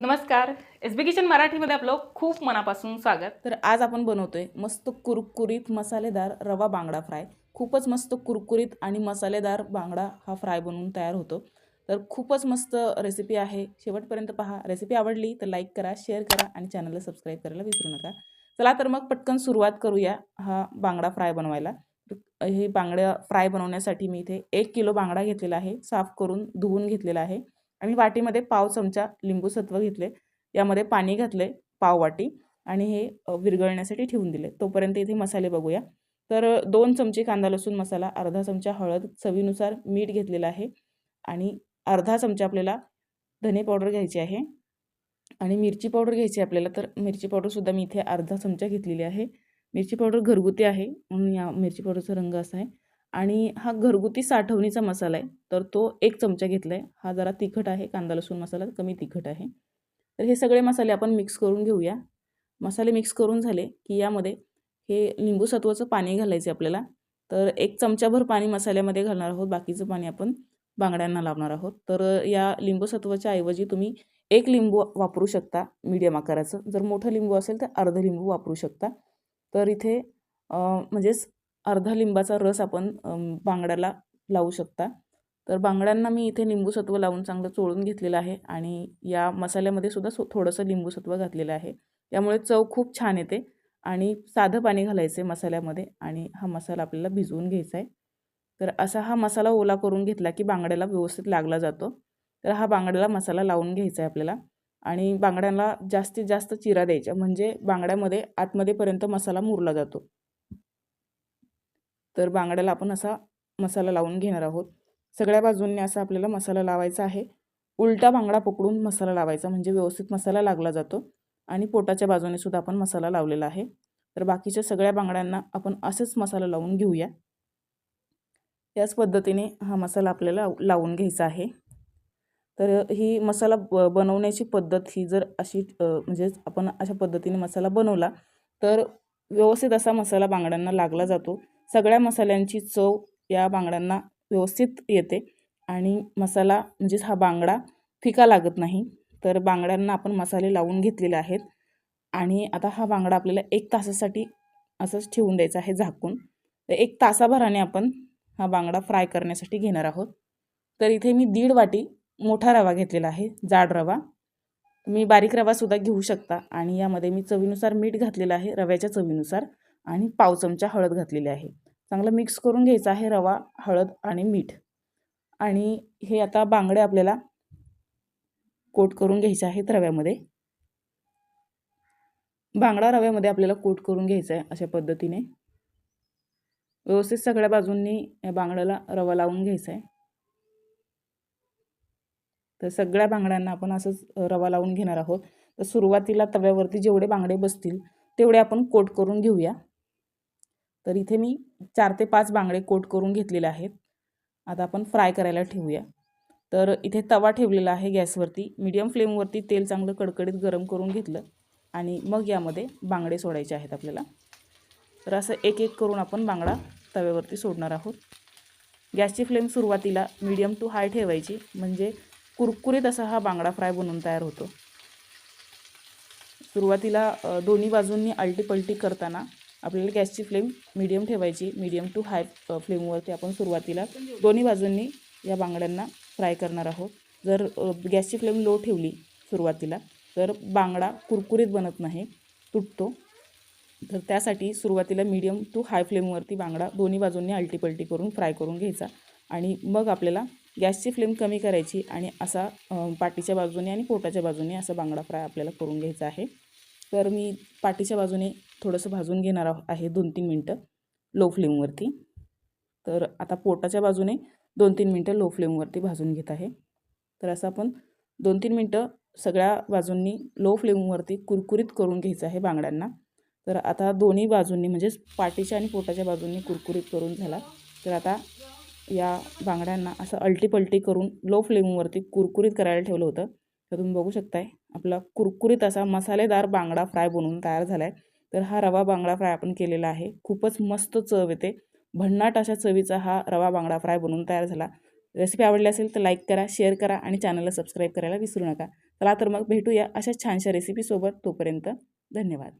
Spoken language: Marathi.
नमस्कार. एस बी किचन मराठीमध्ये आपलं खूप मनापासून स्वागत. तर आज आपण बनवतोय मस्त कुरकुरीत मसालेदार रवा बांगडा फ्राय. खूपच मस्त कुरकुरीत आणि मसालेदार बांगडा हा फ्राय बनवून तयार होतो. तर खूपच मस्त रेसिपी आहे. शेवटपर्यंत पहा. रेसिपी आवडली तर लाईक करा शेअर करा आणि चॅनलला सबस्क्राईब करायला विसरू नका. चला तर मग पटकन सुरुवात करूया हा बांगडा फ्राय बनवायला. हे बांगड्या फ्राय बनवण्यासाठी मी इथे एक किलो बांगडा घेतलेला आहे. साफ करून धुवून घेतलेला आहे. आणि वाटीमध्ये पाव चमचा लिंबू सत्व घेतले. यामध्ये पाणी घातले पाव वाटी आणि हे विरघळण्यासाठी ठेवून दिले. तोपर्यंत इथे मसाले बघूया. तर दोन चमचे कांदा लसूण मसाला अर्धा चमचा हळद चवीनुसार मीठ घेतलेलं आहे आणि अर्धा चमचा आपल्याला धने पावडर घ्यायची आहे आणि मिरची पावडर घ्यायची आहे आपल्याला तर मिरची पावडरसुद्धा मी इथे अर्धा चमचा घेतलेली आहे. मिरची पावडर घरगुती आहे म्हणून या मिरची पावडरचा रंग असा आहे. आणि हा घरगुती साठवणीचा मसाला आहे. तर तो एक चमचा घेतला आहे हा जरा तिखट आहे. कांदा लसूण मसाला कमी तिखट आहे. तर हे सगळे मसाले आपण मिक्स करून घेऊया. मसाले मिक्स करून झाले की यामध्ये हे लिंबू सत्वाचं पाणी घालायचे आपल्याला. तर एक चमचाभर पाणी मसाल्यामध्ये घालणार आहोत. बाकीचं पाणी आपण बांगड्यांना लावणार आहोत. तर या लिंबूसत्वाच्या ऐवजी तुम्ही एक लिंबू वापरू शकता मीडियम आकाराचं. जर मोठं लिंबू असेल तर अर्ध लिंबू वापरू शकता. तर इथे म्हणजेच अर्धा लिंबाचा रस आपण बांगड्याला लावू शकता. तर बांगड्यांना मी इथे लिंबूसत्व लावून चांगलं चोळून घेतलेलं आहे आणि या मसाल्यामध्ये सुद्धा सो थोडंसं लिंबूसत्व घातलेलं आहे. त्यामुळे चव खूप छान येते आणि साधं पाणी घालायचं आहे मसाल्यामध्ये आणि हा मसाला आपल्याला भिजवून घ्यायचा आहे. तर असा हा मसाला ओला करून घेतला की बांगड्याला व्यवस्थित लागला जातो. तर हा बांगड्याला मसाला लावून घ्यायचा आहे आपल्याला आणि बांगड्यांना जास्तीत जास्त चिरा द्यायच्या म्हणजे बांगड्यामध्ये आतमध्येपर्यंत मसाला मुरला जातो. तर बांगड्याला आपण असा मसाला लावून घेणार आहोत. सगळ्या बाजूंनी असा आपल्याला मसाला लावायचा आहे. उलटा बांगडा पकडून मसाला लावायचा म्हणजे व्यवस्थित मसाला लागला जातो आणि पोटाच्या बाजूने सुद्धा आपण मसाला लावलेला आहे. तर बाकीच्या सगळ्या बांगड्यांना आपण असेच मसाला लावून घेऊया. याच पद्धतीने हा मसाला आपल्याला लावून घ्यायचा आहे. तर ही मसाला ब बनवण्याची पद्धत ही जर अशी म्हणजेच आपण अशा पद्धतीने मसाला बनवला तर व्यवस्थित असा मसाला बांगड्यांना लागला जातो. सगळ्या मसाल्यांची चव या बांगड्यांना व्यवस्थित येते. आणि मसाला म्हणजेच हा बांगडा फिका लागत नाही. तर बांगड्यांना आपण मसाले लावून घेतलेले आहेत. आणि आता हा बांगडा आपल्याला एक तासासाठी असंच ठेवून द्यायचा आहे झाकून. तर एक तासाभराने आपण हा बांगडा फ्राय करण्यासाठी घेणार आहोत. तर इथे मी दीड वाटी मोठा रवा घेतलेला आहे जाड रवा. मी बारीक रवासुद्धा घेऊ शकता. आणि यामध्ये मी चवीनुसार मीठ घातलेलं आहे रव्याच्या चवीनुसार. आणि पाव चमचा हळद घातलेली आहे. चांगलं मिक्स करून घ्यायचं आहे रवा हळद आणि मीठ. आणि हे आता बांगडे आपल्याला कोट करून घ्यायचे आहेत रव्यामध्ये. बांगडा रव्यामध्ये आपल्याला कोट करून घ्यायचा आहे अशा पद्धतीने. व्यवस्थित सगळ्या बाजूंनी या बांगड्याला रवा लावून घ्यायचा आहे. तर सगळ्या बांगड्यांना आपण असंच रवा लावून घेणार आहोत. तर सुरुवातीला तव्यावरती जेवढे बांगडे बसतील तेवढे आपण कोट करून घेऊया. तर इथे मी चार ते पाच बांगडे कोट करून घेतलेले आहेत. आता आपण फ्राय करायला ठेवूया. तर इथे तवा ठेवलेला आहे गॅसवरती. मीडियम फ्लेमवरती तेल चांगलं कडकडीत गरम करून घेतलं आणि मग यामध्ये बांगडे सोडायचे आहेत आपल्याला. तर असं एक एक करून आपण बांगडा तव्यावरती सोडणार आहोत. गॅसची फ्लेम सुरुवातीला मीडियम टू हाय ठेवायची म्हणजे कुरकुरीत असा हा बांगडा फ्राय बनवून तयार होतो. सुरुवातीला दोन्ही बाजूंनी अल्टीपल्टी करताना आपल्याला गॅसची फ्लेम मीडियम ठेवायची. मीडियम टू हाय फ्लेमवरती आपण सुरुवातीला दोन्ही बाजूंनी या बांगड्यांना फ्राय करणार आहोत. जर गॅसची फ्लेम लो ठेवली सुरुवातीला तर बांगडा कुरकुरीत बनत नाही तुटतो. तर त्यासाठी सुरुवातीला मीडियम टू हाय फ्लेमवरती बांगडा दोन्ही बाजूंनी अल्टीपल्टी करून फ्राय करून घ्यायचा. आणि मग आपल्याला गॅसची फ्लेम कमी करायची आणि असा पाठीच्या बाजूने आणि पोटाच्या बाजूने असा बांगडा फ्राय आपल्याला करून घ्यायचा आहे. तर मी पाठीच्या बाजूने थोडंसं भाजून घेणार आहे दोन तीन मिनटं लो फ्लेमवरती तर आता पोटाच्या बाजूने दोन तीन मिनटं लो फ्लेमवरती भाजून घेत आहे. तर असं आपण दोन तीन मिनटं सगळ्या बाजूंनी लो फ्लेमवरती कुरकुरीत करून घ्यायचं आहे बांगड्यांना. तर आता दोन्ही बाजूंनी म्हणजेच पाठीच्या आणि पोटाच्या बाजूंनी कुरकुरीत करून झाला. तर आता या बांगड्यांना असं अल्टीपल्टी करून लो फ्लेमवरती कुरकुरीत करायला ठेवलं होतं. तर तुम्ही बघू शकताय आपला कुरकुरीत असा मसालेदार बांगडा फ्राय बनवून तयार झाला आहे तर हा रवा बांगडा फ्राय आपण केलेला आहे. खूपच मस्त चव येते. भन्नाट अशा चवीचा हा रवा बांगडा फ्राय बनवून तयार झाला. रेसिपी आवडली असेल तर लाईक करा शेअर करा आणि चॅनलला सबस्क्राईब करायला विसरू नका. चला तर मग भेटूया अशा छानशा रेसिपीसोबत तोपर्यंत धन्यवाद.